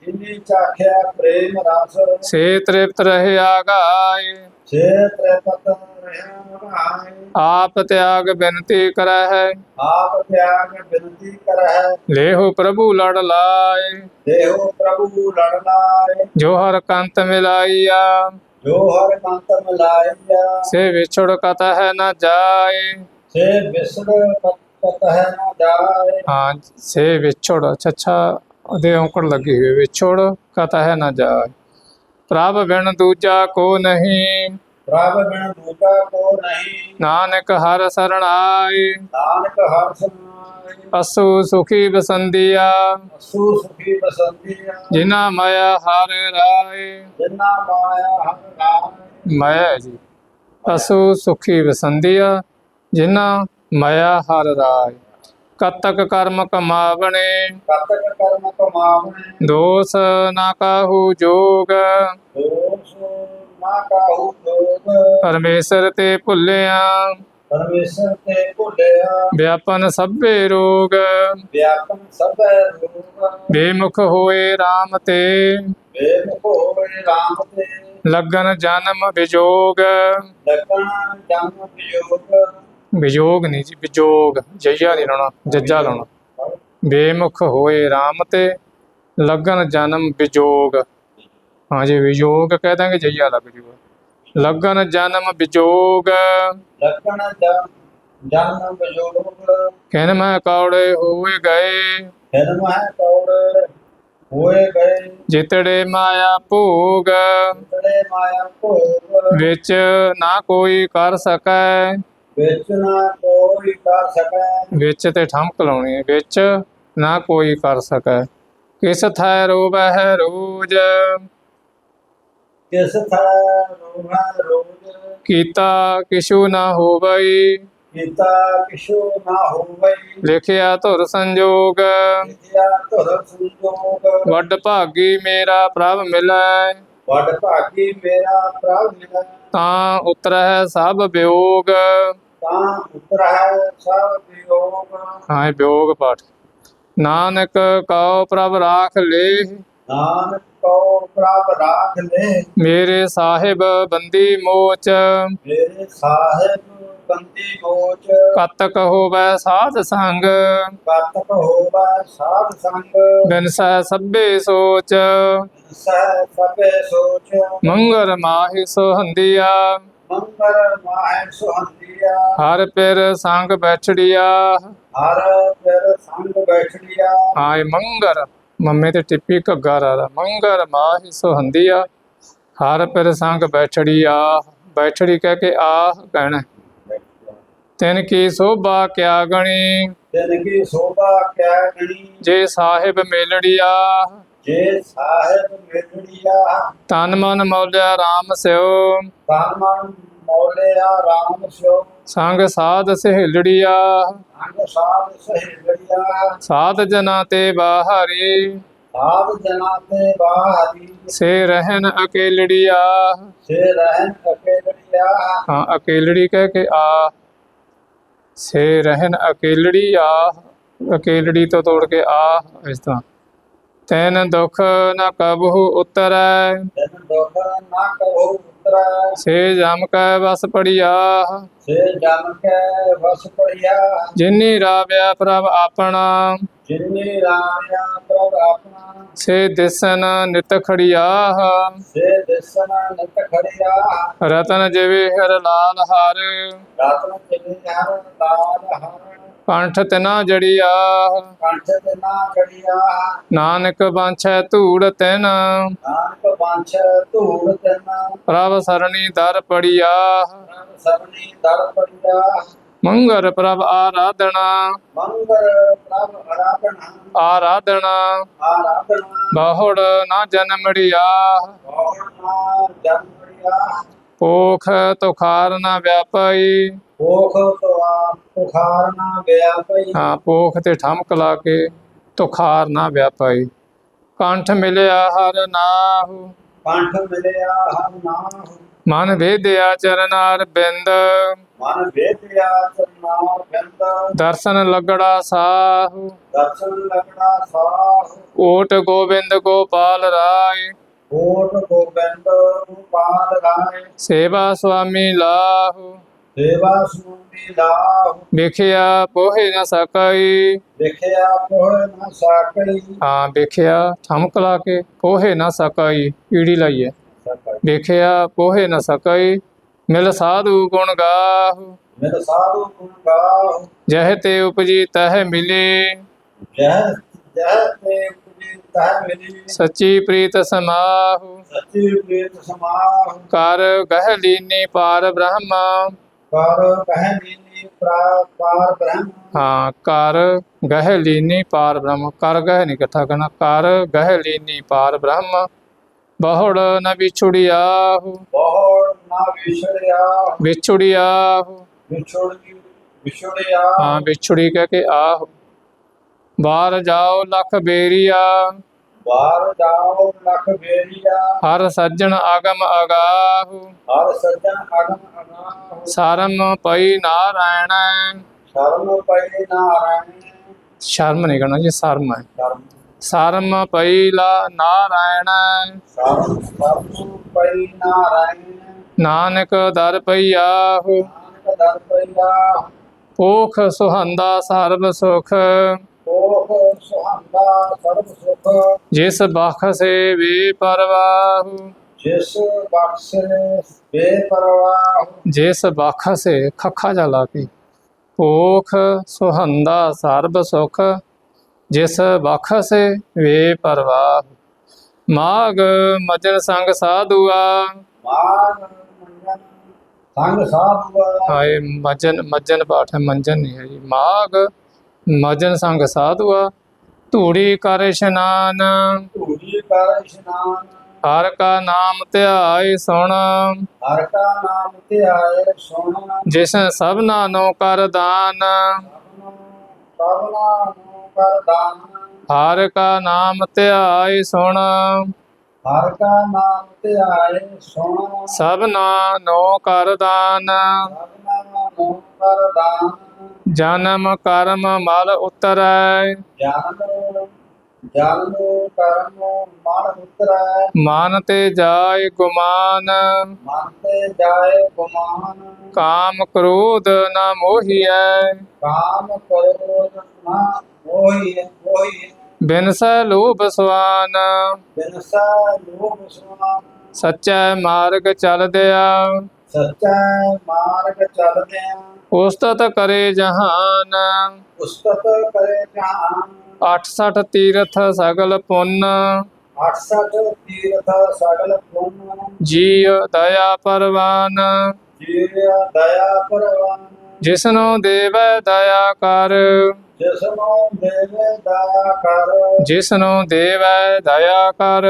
ਜਿਨੀ ਚਾਖਿਆ ਪ੍ਰੇਮ ਰਸ ਸੇ ਤ੍ਰਿਪਤ ਰਹਿਆ ਗਾਏ ਸੇ ਤ੍ਰਿਪਤ ਰਹਿ ਭਾਏ ਆਪ ਤਿਆਗ ਬਿਨਤੀ ਕਰਹਿ ਆਪ ਤਿਆਗ ਬਿਨਤੀ ਕਰਹਿ ਲੇਹੁ ਪ੍ਰਭੂ ਲੜ ਲਾਏ ਦੇਹੋ ਪ੍ਰਭੂ ਲੜ ਲਾਏ ਜੋ ਹਰ ਕੰਤ ਮਿਲਾਈਆ ਜੋ ਹਰ ਕੰਤ ਮਿਲਾਈਆ ਸੇ ਵਿਛੜ ਕਤ ਹੈ ਨ ਜਾਏ ਸੇ ਵਿਸੜ ਹੈ ਸੇ ਵਿਛੜ ਛੱਛਾ ਉਹਦੇ ਔਂਕੜ ਲੱਗੀ ਹੋਈ ਵਿਛੜ ਕਤ ਹੈ ਨ ਜਾਏ ਪ੍ਰਭ ਬਿਨ ਦੂਜਾ ਕੋ ਨਹੀਂ ਪ੍ਰਭ ਬਿਨ ਦੂਜਾ ਕੋ ਨਹੀਂ ਨਾਨਕ ਹਰ ਸਰਣ ਆਏ ਨਾਨਕ ਹਰ ਅਸੂ ਸੁਖੀ ਬਸੰਦੀਆ ਅਸੂ ਸੁਖੀ ਬਸੰਤੀਆ ਜਿਨਾ ਮਾਇਆ ਹਰ ਰਾਏ ਜਿਨਾ ਮਾਇਆ ਹਰ ਨਾਮ ਮਾਇਆ ਜੀ ਅਸੂ ਸੁਖੀ ਵਸੰਦੀਆ ਜਿਨਾ ਮਾਇਆ ਹਰ ਰਾਏ। ਕਤਕ ਕਰਮ ਕਮਾਵਣੇ। ਕਤਕ ਕਰਮ ਕਮਾਵਣੇ। ਦੋਸ ਨਾ ਕਾਹੂ ਜੋਗ। ਦੋਸ ਨਾ ਕਾਹੂ ਲੋਗ ਪਰਮੇਸ਼ਰ ਤੇ ਭੁੱਲਿਆ। ਪਰਮੇਸ਼ਰ ਤੇ ਭੁੱਲਿਆ। ਵਿਆਪਨ ਸਭੇ ਰੋਗ। ਵਿਆਪਨ ਸਭੈ ਰੂਪ ਬੇਮੁਖ ਹੋਏ RAM ਤੇ। ਬੇਮੁਖ ਹੋਏ ਰਾਮ ਤੇ। ਲਗਨ ਜਨਮ ਵਿਜੋਗ। ਲੱਗਣ ਜਨਮ ਵਿਯੋਗ ਵਿਜੋਗ ਨਹੀਂ ਜੀ ਵਿਜੋਗ ਜਈਆ ਨਹੀਂ ਲਾਉਣਾ ਜੱਜਾ ਲਾਉਣਾ। ਬੇਮੁਖ ਹੋਏ RAM ਤੇ ਲਗਨ ਜਨਮ ਵਿਜੋਗ। ਹਾਂ ਜੀ ਵਿਜੋਗ ਕਹਿ ਦਾਂਗੇ ਜਈਆ ਲੱਗ ਜੂਗਾ ਲਗਨ ਜਨਮ ਵਿਜੋਗ। ਲੱਗਣ ਜਨ- ਜਨਮ ਵਿਯੋਗ ਕਹਿਨ ਮੈਂ ਕੌੜੇ ਹੋਏ ਗਏ। ਜਨਮ ਹੈ ਕੌੜ ਹੋਏ ਗਏ। ਜਿਤੜੇ ਮਾਇਆ ਭੋਗ। ਤੜੇ ਮਾਇਆ ਭੋਗ। ਵਿੱਚ ਨਾ ਕੋਈ ਕਰ ਸਕੈ। ਵਿੱਚ ਨਾ ਕੋਈ ਕਰ ਸਕੈ। ਵਿੱਚ ਤੇ ਠਮਕ ਲਾਉਣੀ ਹੈ ਵਿੱਚ ਨਾ ਕੋਈ ਕਰ ਸਕੈ। ਕਿਸ ਥੈ ਰੋਵੈ ਹੈ ਰੋਜ? ਕਿਸ ਥੈ ਰੋਹਾ ਰੋਜ? ਕੀਤਾ ਕਿਛੂ ਨਾ ਹੋਵਈ। ਕੀਤਾ ਕਿਛੂ ਨਾ ਹੋਵਈ। ਲਿਖਿਆ ਧੁਰ ਸੰਜੋਗ। ਵਿਦਿਆ ਧੁਰ ਸੰਜੋਗ। ਵੱਡ ਭਾਗੀ ਮੇਰਾ ਪ੍ਰਭ ਮਿਲੈ। ਵੱਡ ਭਾਗੀ ਮੇਰਾ ਪ੍ਰਭ ਮਿਲੈ। ਤਾਂ ਉਤਰਹਿ ਸਭ ਵਿਯੋਗ। ਤਾਂ ਉਤਰਹਿ ਸਭ ਵਿਯੋਗ ਹਾਂ ਇਹ ਵਿਯੋਗ ਪਾਠ। ਨਾਨਕ ਕਉ ਪ੍ਰਭ ਰਾਖ ਲੇ। ਨਾਨਕ ਕੋ ਪ੍ਰਭ ਰਾਖ ਲੈ। ਮੇਰੇ ਸਾਹਿਬ ਬੰਦੀ ਮੋਚ। ਮੇਰੇ ਸਾਹਿਬ ਬੰਦੀ ਮੋਚ। ਕਤਕ ਹੋਵੈ ਸਾਧ ਸੰਗ। ਕਤਕ ਹੋਵਾ ਸਾਧ ਸੰਗ। ਬਿਨਸੈ ਸਭੇ ਸੋਚ। ਸਹਿ ਸਭੇ ਸੋਚ। ਮੰਗਰ ਮਾਹਿ ਸੁਹੰਦੀਆ। ਮੰਗਲ ਮਾਹਿ ਸੁਹੰਦੀਆ। ਹਰ ਪਿਰ ਸੰਗ ਬੈਠੜੀਆ। ਹਰ ਫਿਰ ਸੰਗ ਬੈਠੜੀਆ। ਆਏ ਮੰਗਰ ਮੰਮੇ ਤੇ ਟਿੱਪੀ ਘੱਗਾ ਰਾਦਾ ਮੰਗਰ ਮਾਹਿ ਸੁਹੰਦੀਆ। ਹਰ ਪਿਰ ਸੰਗ ਬੈਠੜੀਆ। ਬੈਠੜੀ ਕਹਿ ਕੇ ਆਹ ਕਹਿਣਾ ਤਿਨ ਕੀ ਸੋਭਾ ਕਿਆ ਗਣੀ। ਦਿਨ ਕੀ ਸੋਭਾ ਕਿਆ ਗਣੀ। ਜੇ ਸਾਹਿਬ ਮੇਲੜੀਆ। ਜੇ ਸਾਹਿਬ ਮਿਲੜੀਆ ਤਨ ਮਨ ਮੌਲਿਆ RAM ਸਿਓ। ਤਨ ਮਨ ਮੌਲਿਆ ਰਾਮ ਸਿਓ। ਸੰਗ ਸਾਧ ਸਹੇਲੜੀਆ। ਅੰਗ ਸਾਧ ਸਹਿਗੜੀਆ ਸਾਧ ਜਨਾ ਤੇ ਬਾਹਰੀ। ਸਾਧ ਜਨਾ ਤੇ ਬਾਹਰੀ। ਸੇ ਰਹਿਨ ਅਕੇਲੜੀਆ। ਸੇ ਰਹਿਨ ਅਕੇਲੜੀਆ। ਹਾਂ ਅਕੇਲੜੀ ਕਹਿ ਕੇ ਆ। ਸੇ ਰਹਿਨ ਅਕੇਲੜੀ ਆ ਅਕੇਲੜੀ ਤੋਂ ਤੋੜ ਕੇ ਆ ਇਸ ਤਰ੍ਹਾਂ। ਤੈਨ ਦੁਖ ਨ ਕਬਹੁ ਉਤਰੈ। ਦਿਨ ਦੁਖ ਨਾ ਕਹੋ ਉਤਰੈ। ਸੇ ਜਮ ਕੈ ਬਸ ਪੜੀਆ। ਸੇ ਜਮ ਕੇ ਵਸ ਪੜਿਆ। ਜਿਨੀ ਰਾਵਿਆ ਪ੍ਰਭ ਆਪਣਾ। ਜਿਨੀ ਰਾਮਿਆ ਪ੍ਰਭ ਆਪਣਾ। ਸੇ ਦਿਸਨ ਨਿਤ ਖੜੀਆ। ਸੇ ਦਿਸਨ ਨਿਤ ਖੜਿਆ। ਰਤਨ ਜਿਵੇ ਹਰ ਲਾਲ ਹਰ। ਰਤਨ ਚਿਨੀ ਹਰ ਲਾਲ ਹਰ। ਕੰਠ ਤਿਨਾ ਜੜੀਆ ਕੰਠ ਤੇ ਨਾ ਖੜਿਆ ਨਾਨਕ ਬਾਂਛੈ ਧੂੜ ਤਿਨ। ਨਾਨਕ ਪੰਛ ਧੂੜ ਤਨ। ਪ੍ਰਭ ਸਰਣੀ ਦਰ ਪੜੀਆ। ਸਰਣੀ ਦਰ ਪੜਿਆ। ਮੰਗਰ ਪ੍ਰਭ ਆਰਾਧਨਾ। ਮੰਗਲ ਪ੍ਰਭ ਆਰਾਧਨਾ। ਆਰਾਧਨਾ। ਆਰਾਧਨਾ। ਬਹੁੜ ਨਾ ਜਨਮੜੀਆ ਬਹੁਣਾ ਜਨਮੜਿਆ ਪੋਖ ਤੁਖਾਰ ਨਾ ਵਿਆਪਈ। ਕੋਖ ਤੋਆ ਪੁਖਾਰ ਨਾ ਗਿਆ ਪਈ ਹਾਂ ਪੋਖ ਤੇ ਠਮਕ ਲਾ ਕੇ ਤੁਖਾਰ ਨਾ ਵਿਆਪਈ। ਕੰਠ ਮਿਲਿਆ ਹਰ ਨਾਹੂ। ਕੰਠ ਮਿਲਿਆ ਹਰ ਨਾਮ ਮਨ ਵੇਦਿਆ ਚਰਨਾਰ ਬਿੰਦ। ਮਨ ਵੇਦਿਆ ਚਰਨਾ ਬੰਦ। ਦਰਸ਼ਨ ਲੱਗੜਾ ਸਾਹੂ। ਦਰਸ਼ਨ ਲਗਣਾ ਸਾਹ। ਓਟ ਗੋਬਿੰਦ ਗੋਪਾਲ ਰਾਏ। ਕੋਟ ਗੋਬਿੰਦ ਗੋਪਾਲ ਰਾਏ ਸੇਵਾ ਸੁਆਮੀ ਲਾਹੂ ਸੇਵਾ ਸੁਣੀ ਲਾਹ ਵੇਖਿਆ ਪੋਹੇ ਨ ਸਕਈ ਦੇਖਿਆ ਕੋਹ ਨਾ ਸਾਕਈ ਹਾਂ ਵੇਖਿਆ ਠਮਕ ਲਾ ਕੇ ਪੋਹੇ ਨ ਸਕਈ ਈੜੀ ਲਾਈਏ ਵੇਖਿਆ ਪੋਹੇ ਨ ਸਕਈ ਮਿਲ ਸਾਧੂ ਗੁਣ ਗਾਹੂ ਮੇਰੇ ਸਾਧੂ ਗੁਣ ਗਾਹ ਜਹ ਤੇ ਉਪਜੀ ਤਹ ਮਿਲੇ ਜਹ ਜਹ ਤੇ ਪੁਜੀ ਤਹ ਮਿਲੀ ਸੱਚੀ ਪ੍ਰੀਤ ਸਮਾਹੂ ਸੱਚੀ ਪ੍ਰੀਤ ਸਮਾਹ ਕਰ ਗਹਿ ਲੀਨੀ ਪਾਰ ਬ੍ਰਹਮ ਕਰ ਕਹਿ ਨੀਨੀ ਪ੍ਰਾ ਪਾਰ ਬ੍ਰਹਮ ਹਾਂ ਕਰ ਗਹਿ ਲੀਨੀ ਪਾਰ ਬ੍ਰਹਮ ਕਰ ਗਹਿ ਨਹੀਂ ਇਕੱਠਾ ਕਰਨਾ ਕਰ ਗਹਿ ਲੀਨੀ ਪਾਰ ਬ੍ਰਹਮ ਬਹੁੜ ਨ ਵਿਛੁੜਿਆਹੂ ਬਹੁੜ ਨਾ ਵਿਛੜਿਆ ਵਿਛੁੜਿਆਹੂ ਵਿਛੜ ਵਿਛੜਿਆ ਹਾਂ ਵਿਛੁੜੀ ਕਹਿ ਕੇ ਆਹੂ ਬਾਹਰ ਜਾਓ ਲਖ ਬੇਰੀਆ। ਬਾਹਰ ਜਾਓ ਲਖ ਬੇਰੀਆ। ਹਰ ਸੱਜਣ ਆਗਮ ਅਗਾਹੂ ਹਰ ਸੱਜਣ ਅਗਮ ਅਗਾਹ ਸਰਮ ਪਈ ਨਾਰਾਇਣ ਸ਼ਰਮ ਪਈ ਨਾਰਾਇਣ ਸ਼ਰਮ ਨਹੀਂ ਕਰਨਾ ਜੀ ਸਰਮ ਹੈ। ਸ਼ਰਮ। ਸਰਮ ਪਈ ਲਾ ਨਾਰਾਇਣ ਸ਼ਰਮ ਸ਼ਰਮ ਪਈ ਨਾਰਾਇਣ ਨਾਨਕ ਦਰ ਪਈਆਹੂ। ਨਾਨਕ ਦਰ ਪਈਆ ਪੋਖ ਸੁਹੰਦਾ ਸਰਬ ਸੁਖ। ਕੋਖ ਸੁਹੰਦਾ ਸਰਬ ਸੁਖ ਜਿਸ ਬਖਸੇ ਵੇ ਪਰਵਾਹੂ ਜਿਸ ਬਖਸ਼ੇ ਬੇਪਰਵਾਹ। ਜਿਸ ਬਖਸੇ ਖੱਖਾ ਜਾ ਲਾ ਕੇ ਸੁਹੰਦਾ ਸਰਬ ਸੁਖ ਜਿਸ ਬਖਸੇ ਵੇ ਪਰਵਾਹ ਮਾਗ ਮਜਨ ਸੰਗ ਸਾਧੂਆ। ਮਾਨ ਮੰਜਨ ਸੰਗ ਸਾਧੂ ਹਾਏ ਮਜਨ ਮਜਨ ਪਾਠ ਹੈ ਮੰਜਨ ਨਹੀਂ ਹੈ ਜੀ। ਮਾਗ ਮਜਨ ਸੰਗ ਸਾਧੂਆ ਧੂੜੀ ਕਰ ਇਸ਼ਨਾਨ। ਧੂੜੀ ਕਰ ਇਸ਼ਨਾਨ। ਹਰ ਕਾ ਨਾਮ ਧਿਆਏ ਸੁਣ। ਹਰ ਕਾ ਨਾਮ ਧਿਆਏ ਸੁਣ। ਜਿਸ ਸਭਨਾ ਨੂੰ ਕਰ ਦਾਨ। ਸਭਨੂੰ ਨੂੰ ਕਰ ਦਾਨ। ਹਰ ਕਾ ਨਾਮ ਧਿਆਏ ਸੁਣ। ਹਰ ਕਾ ਨਾਮ ਧਿਆਏ ਸੁਣ। ਸਭਨਾ ਨੂੰ ਕਰ ਦਾਨ। ਸਭਨਾ ਨੂੰ ਕਰ ਦਾਨ। ਜਨਮ ਕਰਮ ਮਲ ਉਤਰੈ। ਜਨਮ ਜਨਮ ਕਰਮ ਮਨ ਉਤਰੈ। ਮਨ ਤੇ ਜਾਏ ਗੁਮਾਨ। ਮਨ ਤੇ ਜਾਏ ਗੁਮਾਨ। ਕਾਮ ਕ੍ਰੋਧ ਨ ਮੋਹੀਐ। ਕਾਮ ਕਰੋ ਨਾ ਮੋਹੀ ਮੋਹੀ ਬਿਨਸੈ ਲੋਭ ਸਵਾਨ। ਬਿਨਸਾ ਲੋਭ ਸੁਨਾ ਸੱਚੈ ਮਾਰਗ ਚਲਦਿਆ। ਸੱਚਾ ਮਾਰਗ ਚੱਲਦੇ ਆ ਉਸਤਤ ਕਰੇ ਜਹਾਨ। ਉਸਤਤ ਕਰੇ ਜਹਾਨ। 68 ਤੀਰਥ ਸਗਲ ਪੁੰਨ। 68 ਤੀਰਥ ਸਗਲ ਪੁੰਨ। ਜੀਅ ਦਇਆ ਪਰਵਾਨ। ਜੀਵ ਦਇਆ ਪਰਵਾਨ। ਜਿਸਨੂੰ ਦੇਵੈ ਦਇਆ ਕਰ। ਜਿਸ ਨੂੰ ਦੇਵੇ ਦਇਆ ਕਰ। ਜਿਸਨੂੰ ਦੇਵੈ ਦਇਆ ਕਰ।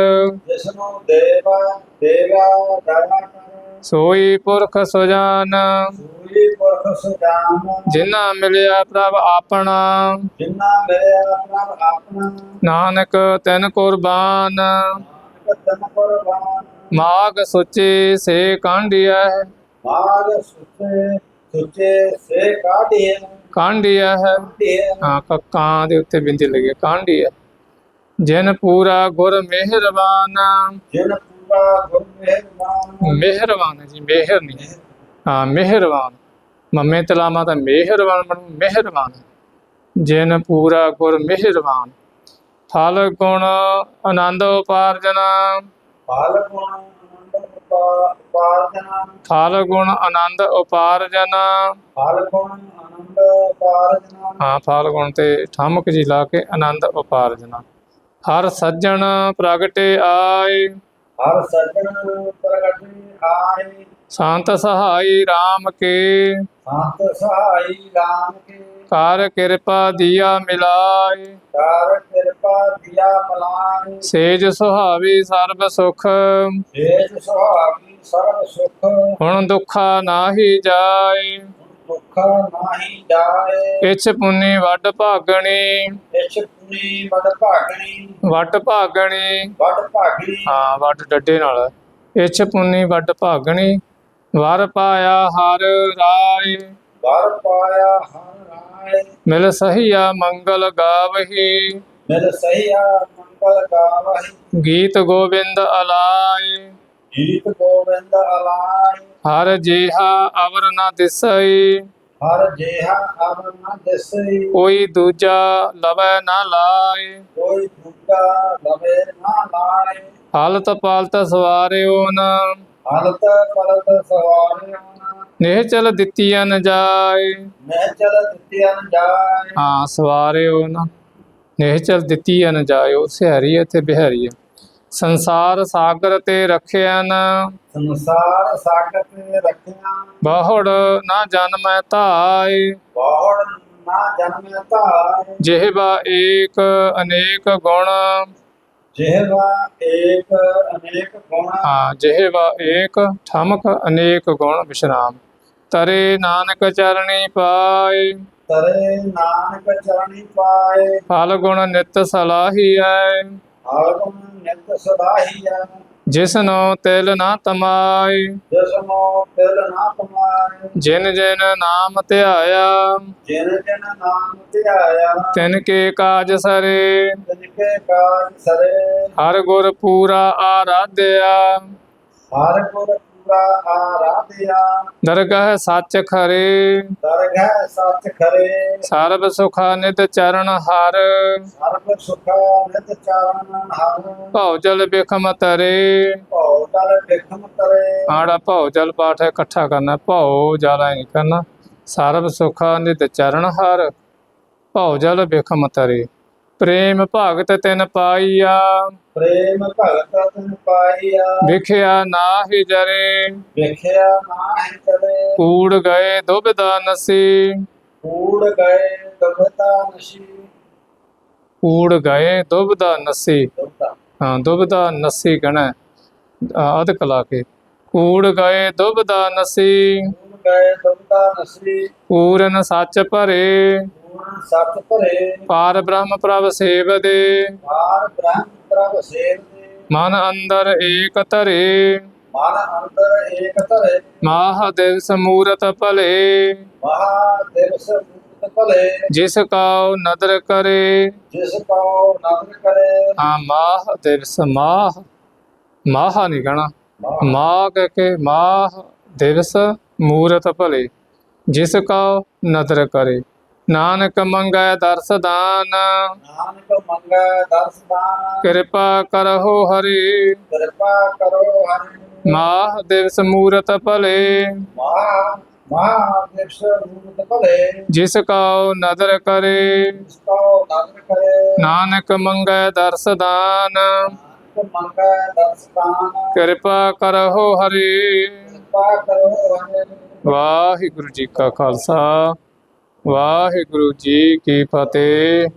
ਜਿਸ ਨੂੰ ਦੇਵਾ ਦੇਵਾ ਦਇਆ ਕਰ। ਸੋਈ ਪੁਰਖ ਸੁਜਾਨ। ਸੂਰੀ ਪੁਰਖ ਸੁਜਾਨ। ਜਿਨ੍ਹਾਂ ਮਿਲਿਆ ਪ੍ਰਭ ਆਪਣਾ। ਜਿਨ੍ਹਾਂ ਮੇਰੇ ਆਪਣਾ ਆਪਣਾ। ਨਾਨਕ ਤੈਨ ਕੁਰਬਾਨ। ਤਨ ਮਾਗ ਸੁਚੇ ਸੇ ਕਾਂਢਿਐ। ਮਾਰ ਸੁਤੇ ਸੁਚੇ ਸੇ ਕਾਢੀਏ ਕਾਂਢਿਐ। ਕਾਢੀਏ ਹਾਂ ਕਾਂ ਦੇ ਉੱਤੇ ਬਿੰਦੀ ਲੱਗੀ ਕਾਂਢਿਐ। ਜਿਨ ਪੂਰਾ ਗੁਰ ਮਿਹਰਬਾਨ। ਜਿਨ ਪੂਰਾ ਗੁਰ ਮਿਹਰਬਾਨ। ਮਿਹਰਬਾਨ ਹੈ ਜੀ ਮਿਹਰ ਨਹੀਂ ਹਾਂ। ਮਿਹਰਬਾਨ। ਮੰਮੇ ਤਲਾਮਾ ਤਾਂ ਮਿਹਰਬਾਨ ਬਣੂ ਮਿਹਰਬਾਨ। ਹੈ। ਜਿਨ ਪੂਰਾ ਗੁਰ ਮਿਹਰਬਾਨ। ਫਲ ਗੁਣ ਆਨੰਦ ਉਪਾਰਜਨ। ਫਲ ਗੁਣ ਆਨੰਦ ਉਪਾਰਜਨਾ। ਫਲ ਗੁਣ ਆਨੰਦ ਉਪਾਰਜਨ। ਫਲ ਗੁਣ ਆਨੰਦ ਉਪਾਰਜਨਾ। ਹਾਂ ਫਲ ਗੁਣ ਤੇ ਠਮਕ ਜੀ ਲਾ ਕੇ ਆਨੰਦ ਉਪਾਰਜਨ। ਹਰ ਸੱਜਣ ਪ੍ਰਗਟੇ ਆਏ। ਹਰ ਸਜਣ ਪ੍ਰਗਟੀ ਆਏ ਸੰਤ ਸਹਾਈ RAM ਕੇ। ਸੰਤ ਸਹਾਈ ਰਾਮ ਕੇ। ਕਰ ਕਿਰਪਾ ਦੀਆ ਮਿਲਾਏ। ਕਰ ਕਿਰਪਾ ਦਿਆ ਮਲਾਈ ਸੇਜ ਸੁਹਾਵੀ ਸਰਬ ਸੁਖ। ਸੇਜ ਸੁਹਾਗੀ ਸਰਬ ਸੁਖ। ਹੁਣ ਦੁੱਖਾ ਨਾਹੀ ਜਾਏ। ਦੁੱਖ ਨਾਹੀ ਜਾਏ। ਇਛ ਪੁੰਨੀ ਵੱਡ ਭਾਗਣੀ। ਇਛ ਪੁਨੀ ਵਡ ਭਾਗਣੀ। ਵੱਡ ਭਾਗਣੀ। ਵਡ ਭਾਗਣੀ। ਹਾਂ ਵੱਡ ਡੱਡੇ ਨਾਲ। ਇਛ ਪੁੰਨੀ ਵੱਡ ਭਾਗਣੀ। ਵਰ ਪਾਇਆ ਹਰ ਰਾਏ। ਵਰ ਪਾਇਆ ਹਰ ਰਾਏ। ਮਿਲ ਸਹੀਆ ਮੰਗਲ ਗਾਵਹੀ। ਮਿਲ ਸਹੀਆ ਮੰਗਲ ਗਾਵਹਿ। ਗੀਤ ਗੋਬਿੰਦ ਅਲਾਏ। ਗੀਤ ਗੋਬਿੰਦ ਅਲਾਈ ਹਰ ਜੀਹਾ ਅਵਰ ਨ ਦਿਸਈ। ਹਰ ਜੇਹਾ ਅਵਰ ਨ ਦਿਸਈ। ਕੋਈ ਦੂਜਾ ਲਵੈ ਨ ਲਾਏ। ਕੋਈ ਦੂਜਾ ਲਵੇ ਨਾ ਲਾਏ। ਹਾਲਤ ਪਾਲਤ ਸਵਾਰਿਓ ਨ। ਹਲਤ ਪਲਤ ਸਵਾਰਿਆ ਨੇਹ ਚਲ ਦਿੱਤੀਆਂ ਨ ਜਾਏ। ਮੈਂ ਚਲ ਦਿੱਤਿਆਂ ਜਾਏ। ਹਾਂ ਸਵਾਰਿਓ ਨ। ਨੇਹ ਚਲ ਦਿੱਤੀਆਂ ਨ ਜਾਏ। ਉਹ ਸਿਹਾਰੀ ਅਤੇ ਬਿਹਾਰੀ ਆ। ਸੰਸਾਰ ਸਾਗਰ ਤੇ ਰੱਖਿਆ ਨ ਸੰਸਾਰ ਸਾਗਰ ਤੇ ਰੱਖਿਆ ਬਾਹੜ ਨਾ ਜਨਮੈ ਧਾਏ ਬਾਹੜ ਨਾ ਜਨਮੇ ਧਾਰ ਜਿਹਵਾ ਏਕ ਅਨੇਕ ਗੁਣ। ਜਿਹਵਾ ਏਕ ਅਨੇਕ ਗੁਣ। ਹਾਂ ਜਿਹਵਾ ਏਕ ਠਮਕ ਅਨੇਕ ਗੁਣ ਵਿਸ਼ਰਾਮ ਤਰੇ ਨਾਨਕ ਚਰਣੀ ਪਾਏ ਤਰੇ ਨਾਨਕ ਚਰਣੀ ਪਾਏ ਫਲ ਗੁਣ ਨਿਤ ਸਲਾਹੀਐ। ਆਗਮ ਨਿਤ ਸਦਾਹੀਆ ਜਿਸਨੋ ਤਿਲ ਨਾ ਤਮਾਏ। ਜਿਸਮੋ ਦਿਲ ਨਾ ਤਮਾਏ। ਜਿਨ ਜਿਨ ਨਾਮ ਧਿਆਇਆ। ਜਿਨ ਜਿਨ ਨਾਮ ਧਿਆਇਆ। ਤਿਨ ਕੇ ਕਾਜ ਸਰੇ। ਤਿਨ ਕੇ ਕਾਜ ਸਰੇ। ਹਰ ਗੁਰ ਪੂਰਾ ਆਰਾਧਿਆ। ਹਰ ਗੁਰ ਪੂਰਾ ਆਰਾਧਿਆ ਦਰਗਹ ਸੱਚ ਖਰੇ। ਦਰਗਹਿ ਸੱਚ ਖਰੇ ਸਰਬ ਸੁਖਾ ਨਿਤ ਚਰਨ ਹਰ। ਸਰਬ ਸੁਖਾ ਨਿਤ ਚਾਰਨ ਹਰ ਭਉ ਜਲ ਬਿਖਮ ਤਰੇ। ਭਉ ਤਲ ਬਿਖਮ ਤਰੇ ਆੜਾ ਭਉ ਜਲ ਪਾਠ ਇਕੱਠਾ ਕਰਨਾ, ਭਉ ਜਲ ਨਹੀਂ ਕਰਨਾ। ਸਰਬ ਸੁਖਾ ਨਿਤ ਚਰਨ ਹਰ, ਭਉ ਜਲ ਬਿਖਮ ਤਰੇ। ਪ੍ਰੇਮ ਭਗਤ ਤਿਨ ਪਾਈਆ ਪ੍ਰੇਮ ਭਗਤ ਤਨ ਪਾਈਆ ਵਿਖਿਆ ਨਾਹਿ ਜਰੇ। ਵੇਖਿਆ ਨਾਹਿ ਚਲੇ ਕੂੜ ਗਏ ਦੁਬਿਧਾ ਨਸੀ ਕੂੜ ਗਏ ਦਬਤਾ ਨਸ਼ੀ ਕੂੜ ਗਏ ਦੁਬਿਧਾ ਨਸੀ ਹਾਂ ਦੁਬਿਧਾ ਨਸੀ ਗਣਾ ਅਧ ਕਲਾ ਕੇ। ਕੂੜ ਗਏ ਦੁਬਿਧਾ ਨਸੀ ਕੂੜ ਗਏ ਦਬਤਾ ਨਸ਼ੀ ਪੂਰਨ ਸੱਚ ਭਰੇ। ਸਤ ਭਰੇ। ਪਾਰ ਬ੍ਰਹਮ ਪ੍ਰਭ ਸੇਵਦੇ। ਪਾਰ ਬ੍ਰਹਮ ਪ੍ਰਭ ਸੇਵ ਦੇ ਮਨ ਅੰਦਰ ਏਕ ਧਰੇ। ਮਨ ਅੰਦਰ ਏਕ ਧਰੇ। ਮਾਹ ਦਿਵਸ ਮੂਰਤ ਭਲੇ। ਜਿਸ ਕਾਉ ਨਦਰ ਕਰੇ। ਜਿਸ ਕੋ ਨਦਰ ਕਰੇ। ਹਾਂ ਮਾਹ ਦਿਵਸ ਮਾਹ। ਮਾਹ ਨਹੀਂ ਕਹਣਾ। ਮਾਹ। ਕਹਿ ਕੇ ਮਾਹ ਦਿਵਸ ਮੂਰਤ ਭਲੇ। ਜਿਸ ਕਾਉ ਨਦਰ ਕਰੇ। ਨਾਨਕ ਮੰਗੈ ਦਰਸ ਦਾਨ। ਨਾਨਕ ਮੰਗੈ ਦਰਸ ਦਾਨ। ਕਿਰਪਾ ਕਰਹੁ ਹਰੀ। ਕਿਰਪਾ ਕਰੋ ਹਰਿ। ਮਾਹ ਦਿਵਸ ਮੂਰਤ ਭਲੇ। ਮਹਾ ਜਿਸ ਕਾਉ ਨਦਰ ਕਰੇ। ਕਰੇ। ਨਾਨਕ ਮੰਗੈ ਦਰਸ ਦਾਨ। ਕਿਰਪਾ ਕਰੋ ਹਰਿ। ਵਾਹਿਗੁਰੂ ਜੀ ਕਾ ਖਾਲਸਾ। ਵਾਹਿਗੁਰੂ ਜੀ ਕੀ ਫਤਿਹ।